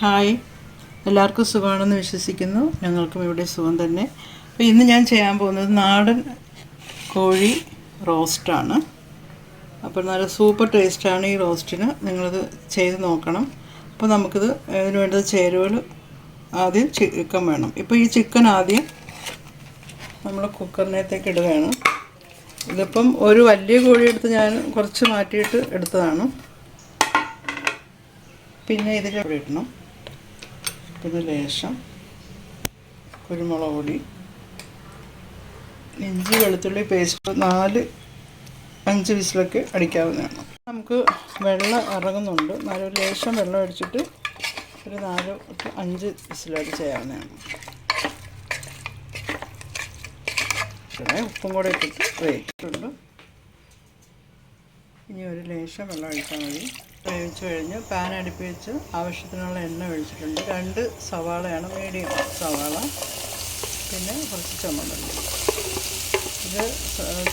Hi. എല്ലാവർക്കും സുഖമാണെന്ന് വിശ്വസിക്കുന്നു. ഞങ്ങൾക്കും ഇവിടെ സുഖം തന്നെ. അപ്പോൾ ഇന്ന് ഞാൻ ചെയ്യാൻ പോകുന്നത് നാടൻ കോഴി റോസ്റ്റാണ്. അപ്പോൾ നല്ല സൂപ്പർ ടേസ്റ്റാണ് ഈ റോസ്റ്റിന്. നിങ്ങളിത് ചെയ്ത് നോക്കണം. അപ്പോൾ നമുക്കിത് ഇതിന് വേണ്ടത് ചേരുവകൾ ആദ്യം ചിക്കൻ വേണം. ഇപ്പോൾ ഈ ചിക്കൻ ആദ്യം നമ്മൾ കുക്കറിനകത്തേക്ക് ഇടുകയാണ്. ഇതിപ്പം ഒരു വലിയ കോഴി എടുത്ത് ഞാൻ കുറച്ച് മാറ്റിയിട്ട് എടുത്തതാണ്. പിന്നെ ഇതിൽ ഇടണം. പിന്നെ ലേശം കുരുമുളക് പൊടി ഇഞ്ചി വെളുത്തുള്ളി പേസ്റ്റ് നാല് അഞ്ച് വിസിലൊക്കെ അടിക്കാവുന്നതാണ്. നമുക്ക് വെള്ളം ഇറങ്ങുന്നുണ്ട്. നാല് ലേശം വെള്ളം അടിച്ചിട്ട് ഒരു നാല് അഞ്ച് വിസിലടി ചെയ്യാവുന്നതാണ്. ഇവിടെ ഉപ്പും കൂടെ ഇട്ടിട്ട് വേറ്റിട്ടുണ്ട് ഇനി ഒരു ലേശം വെള്ളം അടിച്ചാൽ മതി. വേവിച്ച് കഴിഞ്ഞ് പാൻ അടുപ്പി വെച്ച് ആവശ്യത്തിനുള്ള എണ്ണ ഒഴിച്ചിട്ടുണ്ട്. രണ്ട് സവാളയാണ് മീഡിയം സവാള. പിന്നെ കുറച്ച് ചുമന്നുള്ളി. ഇത്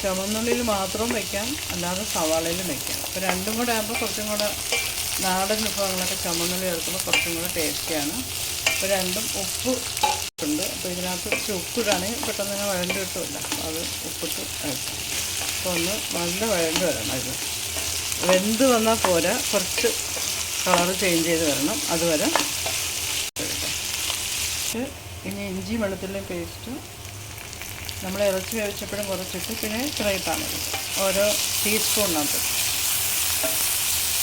ചുമന്നുള്ളിയിൽ മാത്രം വയ്ക്കാം അല്ലാതെ സവാളയിലും വയ്ക്കാം അപ്പോൾ രണ്ടും കൂടെ ആകുമ്പോൾ കുറച്ചും കൂടെ നാടൻ വിഭവങ്ങളൊക്കെ ചുമന്നുള്ളി ചേർക്കുമ്പോൾ കുറച്ചും കൂടെ ടേസ്റ്റിയാണ് അപ്പോൾ രണ്ടും ഉപ്പ് ഉണ്ട് അപ്പോൾ ഇതിനകത്ത് ഇച്ചിരി ഉപ്പ് ഇടുകയാണെങ്കിൽ പെട്ടെന്ന് തന്നെ വഴണ്ട് കിട്ടുമല്ലോ അത് ഉപ്പിട്ട് വയ്ക്കാം അപ്പോൾ ഒന്ന് നല്ല വഴണ്ട് വരണം ഇത്. വെന്ത് വന്നാൽ പോരാ. കുറച്ച് കളർ ചേഞ്ച് ചെയ്ത് വരണം. അതുവരെ. ഇനി ഇഞ്ചി വെളുത്തുള്ളി പേസ്റ്റ് നമ്മൾ ഇറച്ചി വേവിച്ചപ്പോഴും കുറച്ചിട്ട് പിന്നെ ഫ്രൈ പാൻ ഓരോ ടീസ്പൂണിനകത്ത്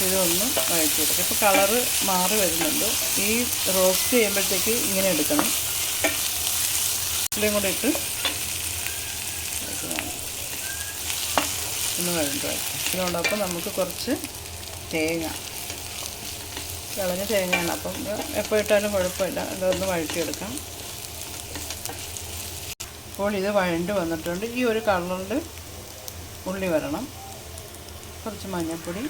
ഇതൊന്ന് വഴറ്റിയെടുക്കും. ഇപ്പോൾ കളറ് മാറി വരുന്നുണ്ട്. ഈ റോസ്റ്റ് ചെയ്യുമ്പോഴത്തേക്ക് ഇങ്ങനെ എടുക്കണം. ഇതിലും കൂടെ ഇട്ട് ഒന്ന് വഴണ്ട് അതിനോടൊപ്പം നമുക്ക് കുറച്ച് തേങ്ങ. വിളഞ്ഞ തേങ്ങയാണ്. അപ്പം എപ്പോൾ ഇട്ടാലും കുഴപ്പമില്ല. ഇതൊന്ന് വഴറ്റിയെടുക്കാം. അപ്പോൾ ഇത് വഴണ്ട് വന്നിട്ടുണ്ട്. ഈ ഒരു കളറിൽ ഉള്ളി വരണം. കുറച്ച് മഞ്ഞൾപ്പൊടി.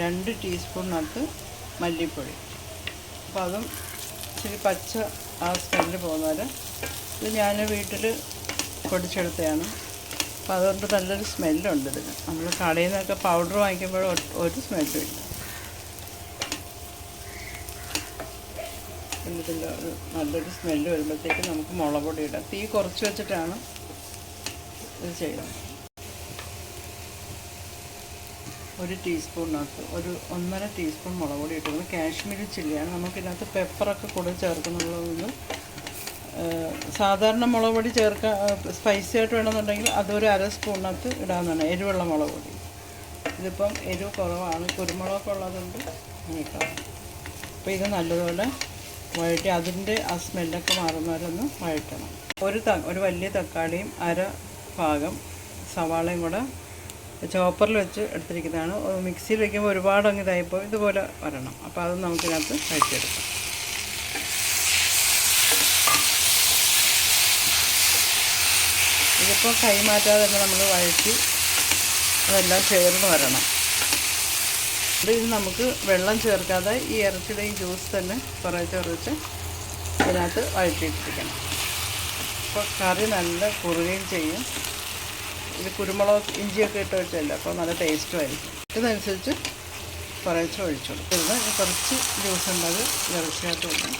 രണ്ട് ടീസ്പൂണിനകത്ത് മല്ലിപ്പൊടി. അപ്പോൾ അതും ഇച്ചിരി പച്ച ആ സ്മെല്ല് പോകുന്നവരെ ഇത് ഞാൻ വീട്ടിൽ പൊടിച്ചെടുത്തതാണ്. അപ്പോൾ അതുകൊണ്ട് നല്ലൊരു സ്മെല്ലുണ്ട് ഇതിന്. നമ്മൾ കടയിൽ നിന്നൊക്കെ പൗഡർ വാങ്ങിക്കുമ്പോൾ ഒരു- സ്മെല്ലും ഇല്ല. നല്ലൊരു സ്മെല്ല് വരുമ്പോഴത്തേക്ക് നമുക്ക് മുളക് പൊടി ഇടാം. തീ കുറച്ച് വെച്ചിട്ടാണ് ഇത് ചെയ്യുന്നത്. ഒരു ടീസ്പൂണിനകത്ത് ഒരു ഒന്നര ടീസ്പൂൺ മുളക് പൊടി ഇട്ടിരുന്നത് കാശ്മീരി ചില്ലിയാണ്. നമുക്കിതിനകത്ത് പെപ്പറൊക്കെ കൂടെ ചേർക്കുന്നുള്ളതൊന്ന് സാധാരണ മുളക് പൊടി ചേർക്കാൻ സ്പൈസി ആയിട്ട് വേണമെന്നുണ്ടെങ്കിൽ അതൊരു അര സ്പൂണിനകത്ത് ഇടാവുന്നതാണ് എരിവുള്ള മുളക് പൊടി. ഇതിപ്പം എരിവ് കുറവാണ്. കുരുമുളകൊക്കെ ഉള്ളതുകൊണ്ട് ഇട്ടാണ് അപ്പോൾ ഇത് നല്ലതുപോലെ വഴറ്റി അതിന്റെ ആ സ്മെല്ലൊക്കെ മാറുന്നവരൊന്ന് വഴറ്റണം. ഒരു ഒരു വലിയ തക്കാളിയും അര ഭാഗം സവാളയും കൂടെ ചോപ്പറിൽ വെച്ച് എടുത്തിരിക്കുന്നതാണ്. മിക്സിയിൽ വയ്ക്കുമ്പോൾ ഒരുപാട് അങ്ങ് ഇതായിപ്പോൾ ഇതുപോലെ വരണം. അപ്പോൾ അത് നമുക്കിതിനകത്ത് വഴറ്റിയെടുക്കാം. ഇതിപ്പോൾ കൈ മാറ്റാതെ തന്നെ നമ്മൾ വഴറ്റി അതെല്ലാം ചേർന്ന് വരണം. ഇത് നമുക്ക് വെള്ളം ചേർക്കാതെ ഈ ഇറച്ചിയുടെ ഈ ജ്യൂസ് തന്നെ കുറേ കുറച്ച് ഇതിനകത്ത് വഴറ്റിയിട്ടിരിക്കണം അപ്പോൾ കറി നല്ല കുറുകയും ചെയ്യും. ഇത് കുരുമുളക് ഇഞ്ചിയൊക്കെ ഇട്ട് വെച്ചല്ല അപ്പോൾ നല്ല ടേസ്റ്റും ആയിരിക്കും. ഇതനുസരിച്ച് കുറേച്ച് ഒഴിച്ചു കൊടുക്കുന്നത് കുറച്ച് ജ്യൂസ് ഉണ്ടത് ഇറച്ചിയായിട്ട് വേണം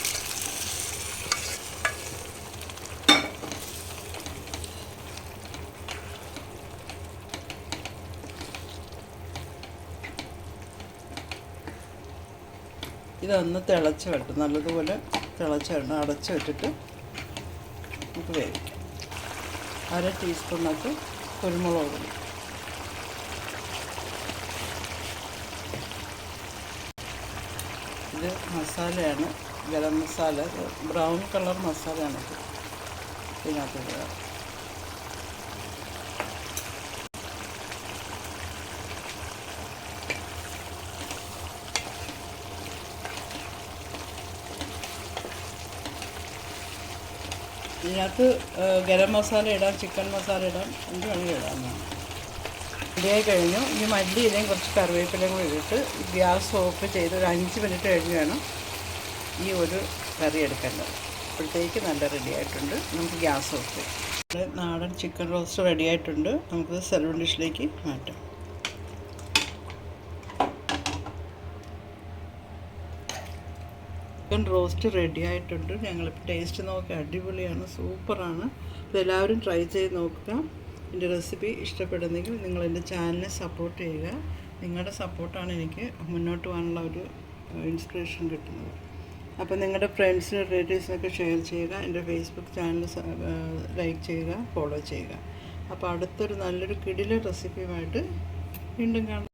ഇതൊന്ന് തിളച്ച് വെട്ടും നല്ലതുപോലെ തിളച്ച് വെട്ടണം അടച്ച് വെച്ചിട്ട് നമുക്ക് വേവിക്കാം. അര ടീസ്പൂണിനകത്ത് കുരുമുളക് പൊടി. ഇത് മസാലയാണ്. ഗരം മസാല ബ്രൗൺ കളർ മസാലയാണ് ഇതിനകത്ത് ഇതിനകത്ത് ഗരം മസാല ഇടാം ചിക്കൻ മസാല ഇടാം എന്ത് വേണമെങ്കിൽ ഇടാമെന്നാണ് റെഡിയായി കഴിഞ്ഞു. ഇനി മല്ലി ഇലയും കുറച്ച് കറിവേപ്പിലയും കൂടി ഇട്ടിട്ട് ഗ്യാസ് ഓഫ് ചെയ്ത് ഒരു അഞ്ച് മിനിറ്റ് കഴിഞ്ഞ് വേണം ഈ ഒരു കറി എടുക്കേണ്ടത്. അപ്പോഴത്തേക്ക് നല്ല റെഡി ആയിട്ടുണ്ട്. നമുക്ക് ഗ്യാസ് ഓഫ് ചെയ്യാം നാടൻ ചിക്കൻ റോസ്റ്റ് റെഡി ആയിട്ടുണ്ട്. നമുക്ക് സെർവ് ഡിഷിലേക്ക് മാറ്റാം. റോസ്റ്റ് റെഡി ആയിട്ടുണ്ട്. ഞങ്ങളിപ്പോൾ ടേസ്റ്റ് നോക്കി അടിപൊളിയാണ് സൂപ്പറാണ്. എല്ലാവരും ട്രൈ ചെയ്ത് നോക്കുക. എന്റെ റെസിപ്പി ഇഷ്ടപ്പെടുന്നെങ്കിൽ നിങ്ങൾ എന്റെ ചാനലിനെ സപ്പോർട്ട് ചെയ്യുക. നിങ്ങളുടെ സപ്പോർട്ടാണ് എനിക്ക് മുന്നോട്ട് പോകാനുള്ള ഒരു ഇൻസ്പിറേഷൻ കിട്ടുന്നത്. അപ്പോൾ നിങ്ങളുടെ ഫ്രണ്ട്സിനും റിലേറ്റീവ്സിനൊക്കെ ഷെയർ ചെയ്യുക. എന്റെ ഫേസ്ബുക്ക് ചാനൽ ലൈക്ക് ചെയ്യുക ഫോളോ ചെയ്യുക. അപ്പോൾ അടുത്തൊരു നല്ലൊരു കിടില റെസിപ്പിയുമായിട്ട് വീണ്ടും കാണാം.